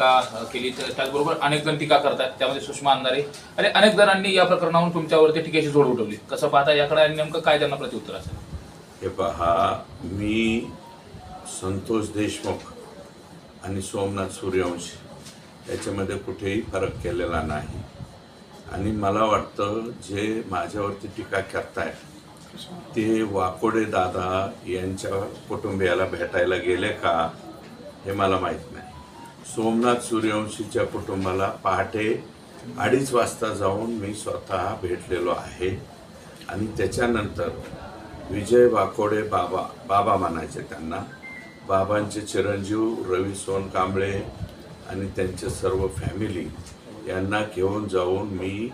टीका केली. तर त्याचबरोबर अनेक जण टीका करतात. त्यामध्ये सुषमा अंधारे. आणि अनेक जणांनी या प्रकरणावरून तुमच्यावरती टीकेची जोड उठवली. कसं पाहता याकडे आणि नेमकं काय त्यांना प्रत्युत्तर असेल? हे पहा मी संतोष देशमुख आणि सोमनाथ सूर्यवंशी याच्यामध्ये कुठेही फरक केलेला नाही. आणि मला वाटतं जे माझ्यावरती टीका करताय ते वाकोडे दादा यांच्या कुटुंबियाला भेटायला गेले का हे मला माहीत सोमनाथ सूर्यवंशीच्या कुटुंबाला पहाटे अडीच वाजता जाऊन मी स्वतः भेटलेलो आहे. आणि त्याच्यानंतर विजय वाकोडे बाबा बाबा म्हणायचे त्यांना. बाबांचे चिरंजीव रवी सोन कांबळे आणि त्यांचे सर्व फॅमिली यांना घेऊन जाऊन मी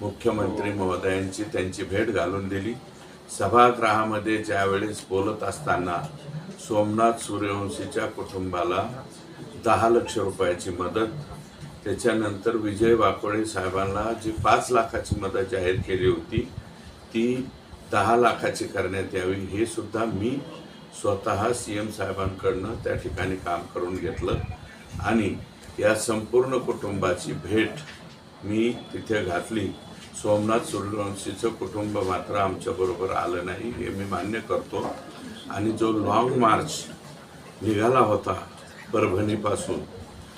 मुख्यमंत्री महोदयांची त्यांची भेट घालून दिली. सभागृहामध्ये ज्यावेळेस बोलत असताना सोमनाथ सूर्यवंशीच्या कुटुंबाला दहा लक्ष रुपयाची मदत. त्याच्यानंतर विजय वाकोडे साहेबांना जी पाच लाखाची मदत जाहीर केली होती ती दहा लाखाची करण्यात यावी हे सुद्धा मी स्वतः सी एम साहेबांकडनं त्या ठिकाणी काम करून घेतलं. आणि या संपूर्ण कुटुंबाची भेट मी तिथे घातली. सोमनाथ सूर्यवंशीचं कुटुंब मात्र आमच्याबरोबर आलं नाही हे मी मान्य करतो. आणि जो लॉंग मार्च निघाला होता परभणीपासून.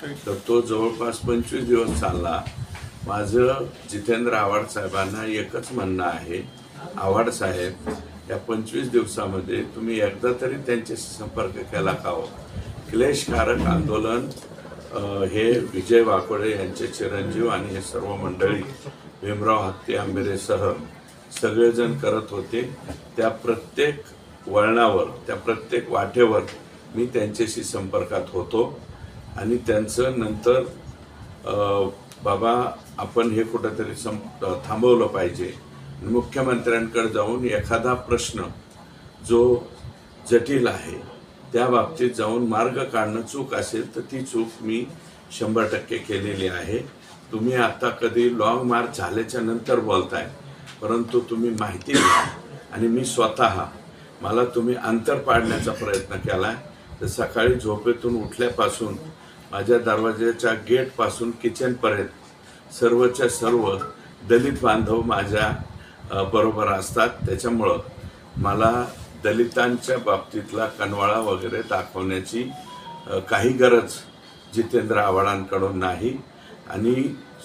तर. तो जवळपास पंचवीस दिवस चालला. माझं जितेंद्र आव्हाड साहेबांना एकच म्हणणं आहे. आव्हाड साहेब या पंचवीस दिवसामध्ये तुम्ही एकदा तरी त्यांच्याशी संपर्क केला का हो? क्लेशकारक आंदोलन हे विजय वाकोडे यांचे चिरंजीव आणि हे सर्व मंडळी भीमराव हत्ती आंबेरेसह सगळेजण करत होते. त्या प्रत्येक वळणावर त्या प्रत्येक वाटेवर मी त्यांच्याशी संपर्कात होतो आणि त्यांचं नंतर बाबा आपण हे कुठंतरी संप थांबवलं पाहिजे. मुख्यमंत्र्यांकडे जाऊन एखादा प्रश्न जो जटिल आहे त्या बाबतीत जाऊन मार्ग काढणं चूक असेल तर ती चूक मी शंभर टक्के केलेली आहे. तुम्ही आता कधी लॉंग मार्च झाल्याच्यानंतर बोलताय परंतु तुम्ही माहिती घ्या. आणि मी स्वतः मला तुम्ही अंतर पाडण्याचा प्रयत्न केला तर सकाळी झोपेतून उठल्यापासून माझ्या दरवाज्याच्या गेटपासून किचनपर्यंत सर्वच्या सर्व दलित बांधव माझ्या बरोबर असतात. त्याच्यामुळं मला दलितांच्या बाबतीतला कनवाळा वगैरे दाखवण्याची काही गरज जितेंद्र आव्हाडांकडून नाही. आणि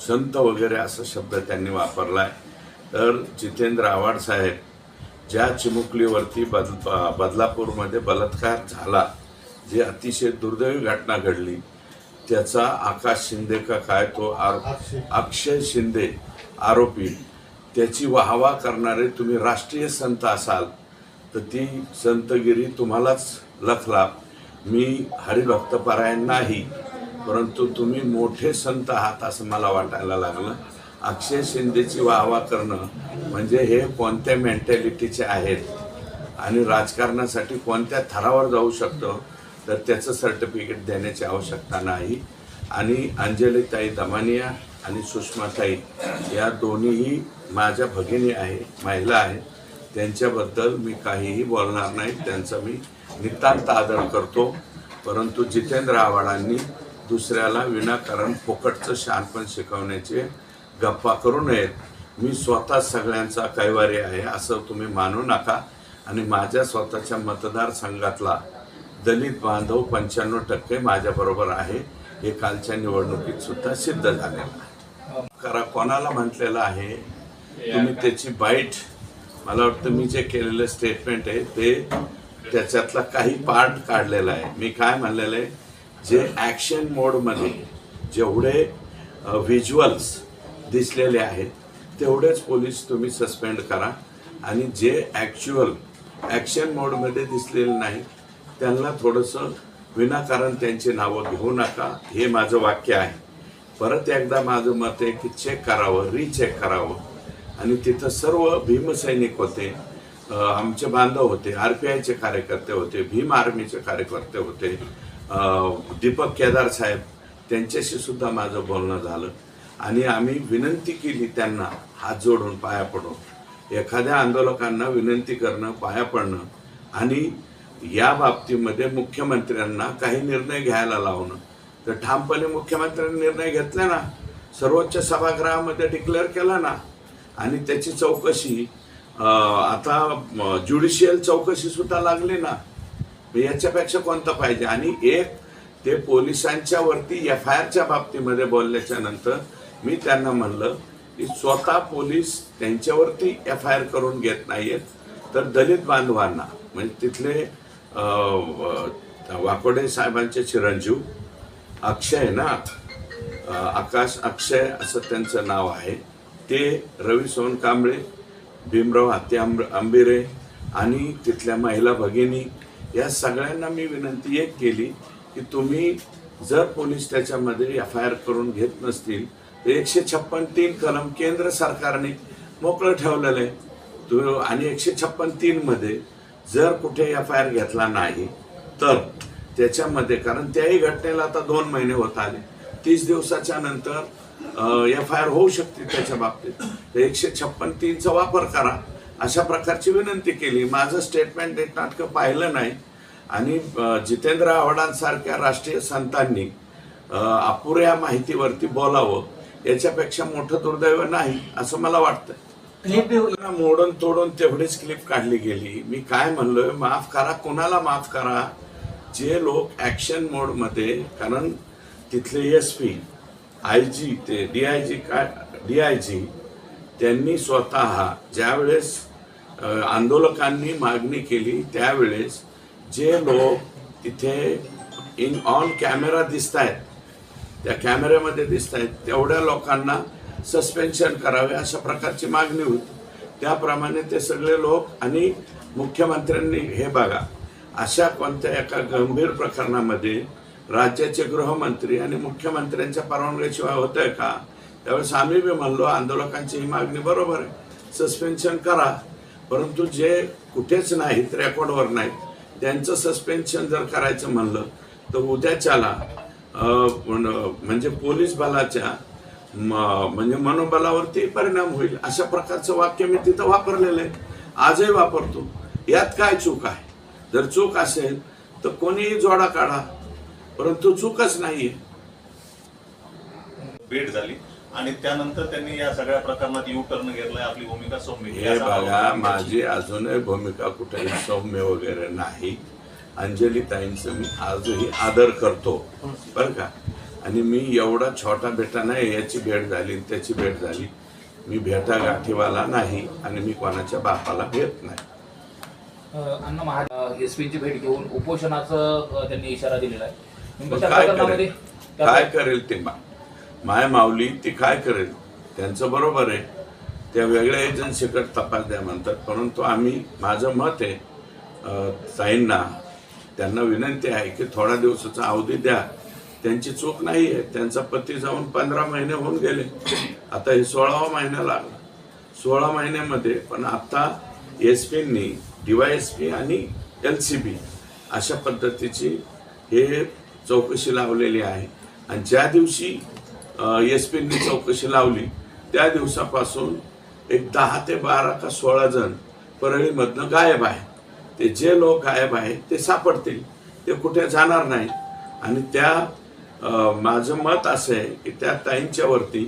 संत वगैरे असा शब्द त्यांनी वापरला आहे तर जितेंद्र आव्हाड साहेब ज्या चिमुकलीवरती बद बदलापूरमध्ये बलात्कार झाला जी अतिशय दुर्दैवी घटना घडली त्याचा आकाश शिंदे का काय तो अक्षय. शिंदे आरोपी त्याची वाहवा करणारे तुम्ही राष्ट्रीय संत असाल तर ती संतगिरी तुम्हालाच लखलाप मी हरिभक्तपरायण नाही परंतु तुम्ही मोठे संत आहात असं मला वाटायला लागलं. अक्षय शिंदेची वाहवा करणं म्हणजे हे कोणत्या मेंटॅलिटीचे आहेत? आणि राजकारणासाठी कोणत्या थरावर जाऊ शकतं? तर त्याचं सर्टिफिकेट देण्याची आवश्यकता नाही. आणि अंजलीताई दमानिया आणि सुषमाताई या दोन्हीही माझ्या भगिनी आहे महिला आहेत त्यांच्याबद्दल मी काहीही बोलणार नाही. त्यांचा मी नितांत आदर करतो. परंतु जितेंद्र आव्हाडांनी दुसऱ्याला विनाकारण फुकटचं शहाणपण शिकवण्याचे गप्पा करू नयेत. मी स्वतः सगळ्यांचा कैवारी आहे असं तुम्ही मानू नका. आणि माझ्या स्वतःच्या मतदारसंघातला दलित बांधव पंच्याण्णव टक्के माझ्याबरोबर आहे. हे कालच्या निवडणुकीत सुद्धा सिद्ध झालेलं आहे करा कोणाला म्हटलेलं आहे? तुम्ही त्याची बाईट मला वाटतं मी जे केलेलं स्टेटमेंट आहे ते त्याच्यातला काही पार्ट काढलेला आहे. मी काय म्हणलेलं आहे? जे ॲक्शन मोडमध्ये जेवढे व्हिज्युअल्स दिसलेले आहेत तेवढेच पोलीस तुम्ही सस्पेंड करा. आणि जे ॲक्च्युअल ॲक्शन मोडमध्ये दिसलेले नाही त्यांना थोडंसं विनाकारण त्यांची नावं घेऊ नका हे माझं वाक्य आहे. परत एकदा माझं मत आहे की चेक करावं रिचेक करावं. आणि तिथं सर्व भीमसैनिक होते आमचे बांधव होते आर पी आयचे कार्यकर्ते होते भीम आर्मीचे कार्यकर्ते होते दीपक केदार साहेब त्यांच्याशी सुद्धा माझं बोलणं झालं. आणि आम्ही विनंती केली त्यांना हात जोडून पाया पडून. एखाद्या आंदोलकांना विनंती करणं पाया पडणं. आणि या बाबतीमध्ये मुख्यमंत्र्यांना काही निर्णय घ्यायला लावणं. तर ठामपणे मुख्यमंत्र्यांनी निर्णय घेतला ना सर्वोच्च सभागृहामध्ये डिक्लेअर केला ना आणि त्याची चौकशी आता ज्युडिशियल चौकशीसुद्धा लागली ना मग याच्यापेक्षा कोणतं पाहिजे? आणि एक ते पोलिसांच्या वरती एफ आय आरच्या बाबतीमध्ये बोलल्याच्या नंतर मी त्यांना म्हणलं की स्वतः पोलीस त्यांच्यावरती एफ आय आर करून घेत नाहीयेत तर दलित बांधवांना म्हणजे तिथले वाकोडे साहेबांचे चिरंजीव अक्षय ना आकाश अक्षय असं त्यांचं नाव आहे. ते रवी सोनकांबळे भीमराव हत्ते आंब आंबिरे आणि तिथल्या महिला भगिनी या सगळ्यांना मी विनंती एक केली की तुम्ही जर पोलीस त्याच्यामध्ये एफ आय आर करून घेत नसतील तर एकशे छप्पन तीन कलम केंद्र सरकारने मोकळं ठेवलेलं आहे. तुम्ही आणि एकशे छप्पन तीनमध्ये जर कुठे एफ आय आर घेतला नाही तर त्याच्यामध्ये कारण त्याही घटनेला आता दोन महिने होत आले. तीस दिवसाच्या नंतर एफ आय आर होऊ शकते त्याच्या बाबतीत. तर एकशे छप्पन तीनचा वापर करा. अशा प्रकारची विनंती केली. माझं स्टेटमेंट एक नाटकं पाहिलं नाही. आणि जितेंद्र आव्हाडांसारख्या राष्ट्रीय संतांनी अपुऱ्या माहितीवरती बोलावं. याच्यापेक्षा मोठं दुर्दैव नाही असं मला वाटतं. क्लिप मोडून तोडून तेवढीच क्लिप काढली गेली. मी काय म्हणलोय माफ करा कोणाला माफ करा? जे लोक ऍक्शन मोडमध्ये कारण तिथले एस पी आय जी ते डी आय जी काय डी आय जी त्यांनी स्वतः ज्यावेळेस आंदोलकांनी मागणी केली त्यावेळेस जे लोक तिथे इन ऑन कॅमेरा दिसत आहेत त्या कॅमेऱ्यामध्ये दिसत आहेत तेवढ्या लोकांना सस्पेन्शन करावे अशा प्रकारची मागणी होती. त्याप्रमाणे ते सगळे लोक आणि मुख्यमंत्र्यांनी हे बघा अशा कोणत्या एका गंभीर प्रकरणामध्ये राज्याचे गृहमंत्री आणि मुख्यमंत्र्यांच्या परवानगीशिवाय होत आहे का? त्यावेळेस आम्ही बी म्हणलो आंदोलकांची ही मागणी बरोबर आहे. सस्पेन्शन करा. परंतु जे कुठेच नाहीत रेकॉर्डवर नाहीत त्यांचं सस्पेन्शन जर करायचं म्हणलं तर उद्याच्याला म्हणजे पोलीस बलाच्या म्हणजे मनोबलावरती परिणाम होईल. अशा प्रकारचं वाक्य मी तिथं वापरलेलं आहे. आजही वापरतो. यात काय चूक आहे? जर चूक असेल तर कोणीही जोडा काढा. परंतु चूकच नाहीये. भेट झाली. आणि त्यानंतर त्यांनी या सगळ्या प्रकरणात यू टर्न घेतलाय आपली भूमिका सौम्य. हे बघा माझी अजूनही भूमिका कुठेही सौम्य वगैरे नाही. अंजली ताईंचं मी आजही आदर करतो. बरं का? आणि मी एवढा छोटा बेटा नाही याची भेट झाली त्याची भेट झाली. मी भेटा गाठीवाला नाही आणि मी कोणाच्या बापाला भेट नाही. अण्णा भेट घेऊन उपोषणाचं त्यांनी इशारा दिलेला आहे. काय करेल? काय करेल ते माय माऊली ती काय करेल? त्यांचं बरोबर आहे. त्या वेगळ्या एजन्सीकडे तपास द्या म्हणतात. परंतु आम्ही माझं मत आहे ताईंना त्यांना विनंती आहे की थोड्या दिवसाचा अवधी द्या. त्यांची चूक नाही आहे. त्यांचा पती जाऊन पंधरा महिने होऊन गेले. आता हे सोळावा महिना लागला. सोळा महिन्यामध्ये पण आता एस पींनी डीवाय पी आणि एल सी बी अशा पद्धतीची हे चौकशी लावलेली आहे. आणि ज्या दिवशी एस पींनी चौकशी लावली त्या दिवसापासून एक दहा ते बारा का सोळा जण परळीमधनं गायब आहे ते जे लोक गायब आहेत ते सापडतील. ते कुठे जाणार नाही आणि त्या माझं मत असं आहे की त्या ताईंच्या वरती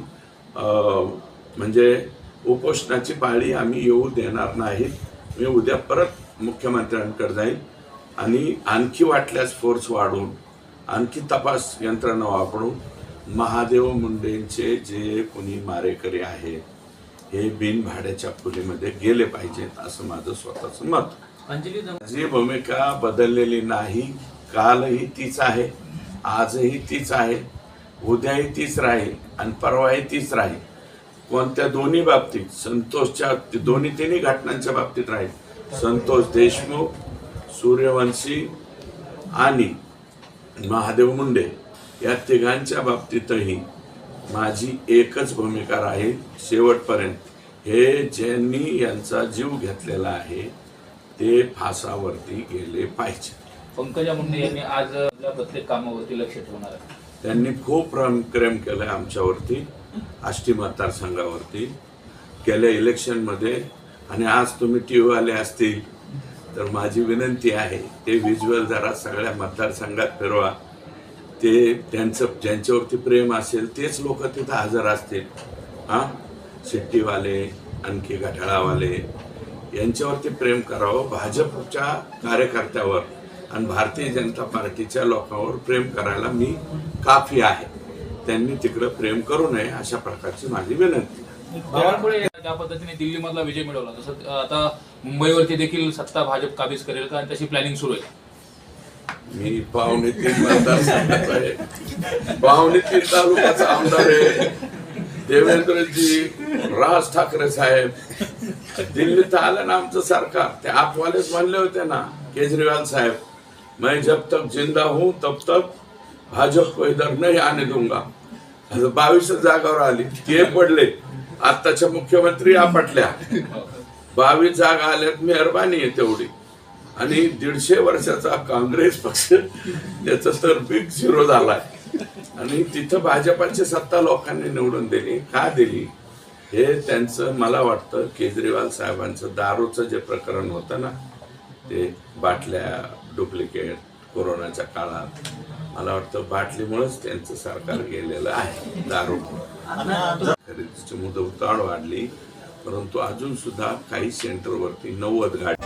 अं, म्हणजे उपोषणाची पाळी आम्ही येऊ देणार नाहीत मी उद्या परत मुख्यमंत्र्यांकडे जाईल आणि आणखी वाटल्यास फोर्स वाढवून आणखी तपास यंत्रणा वापरून महादेव मुंडेंचे जे कोणी मारेकरी आहेत हे बिन भाड्याच्या खोलीमध्ये गेले पाहिजेत असं माझं स्वतःचं मत. माझी भूमिका बदललेली नाही. कालही तीच आहे. आजही तीच आहे उद्याही तीच राहील आणि परवाही तीच राहील. कोणत्या दोन्ही बाबतीत संतोषच्या दोन्ही तिन्ही घटनांच्या बाबतीत राहील. संतोष देशमुख सूर्यवंशी आणि महादेव मुंडे या तिघांच्या बाबतीतही माझी एकच भूमिका राहील शेवटपर्यंत. हे ज्यांनी यांचा जीव घेतलेला आहे ते फासावरती गेले पाहिजे पंकजा मुंडे यांनी आज आपल्या प्रत्येक कामावरती लक्ष ठेवणार आहे. त्यांनी खूप प्रेम प्रेम केलंय आमच्यावरती आष्टी मतदारसंघावरती गेल्या इलेक्शनमध्ये. आणि आज तुम्ही टी आले असतील तर माझी विनंती आहे ते व्हिज्युअल जरा सगळ्या मतदारसंघात फिरवा. ते त्यांचं ज्यांच्यावरती प्रेम असेल तेच लोक तिथं हजर असतील. हां? शेट्टीवाले आणखी गठाळावाले यांच्यावरती प्रेम करावं. भाजपच्या कार्यकर्त्यावर आणि भारतीय जनता पार्टीच्या लोकांवर प्रेम करायला मी काफी आहे. त्यांनी तिकडं प्रेम करू नये अशा प्रकारची माझी विनंती ज्या पद्धतीने दिल्लीमधला विजय मिळवला. तसं आता मुंबईवरती देखील सत्ता भाजप काबीज करेल का? तशी प्लॅनिंग सुरू आहे. मी पावणे तीन मतदारसंघाचा आहे. पावणे तीन तालुक्याचा आमदार आहे. देवेंद्रजी राज ठाकरे साहेब. दिल्लीत आलं ना आमचं सरकार. ते आपवालेच म्हणले होते ना केजरीवाल साहेब. मैं जब तक जिंदा हूं तब तक भाजप को इधर नहीं आने दूंगा। आता बावीस जागावर आली ते पडले आत्ताच्या मुख्यमंत्री आपटल्या बावीस जागा आल्यात मेहरबानी आहे तेवढी. आणि दीडशे वर्षाचा काँग्रेस पक्ष त्याचा तर बिग झिरो झालाय. आणि तिथं भाजपाची सत्ता लोकांनी निवडून दिली. का दिली? हे त्यांचं मला वाटतं केजरीवाल साहेबांचं दारूचं जे प्रकरण होतं ना ते बाटल्या डुप्लिकेट कोरोनाच्या काळात. मला वाटतं बाटलीमुळेच त्यांचं सरकार गेलेलं आहे. दारू. खरेदीची मुदत ताड वाढली परंतु अजून सुद्धा काही सेंटरवरती नव्वद गाडी.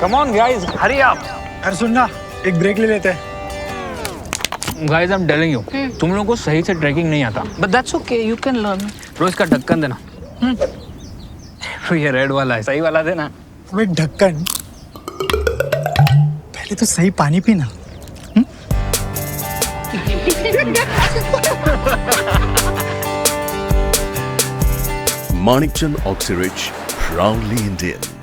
Come on guys hurry up अरे सुन ना एक ब्रेक ले लेते. हैं guys I am telling you तुम लोगों को सही से ट्रैकिंग नहीं आता. But that's okay, you can learn. रोज का ढक्कन देना. ये रेड वाला है सही वाला देना. ढक्कन पहले तो सही पानी पीना Manikchand Oxyrich, proudly Indian.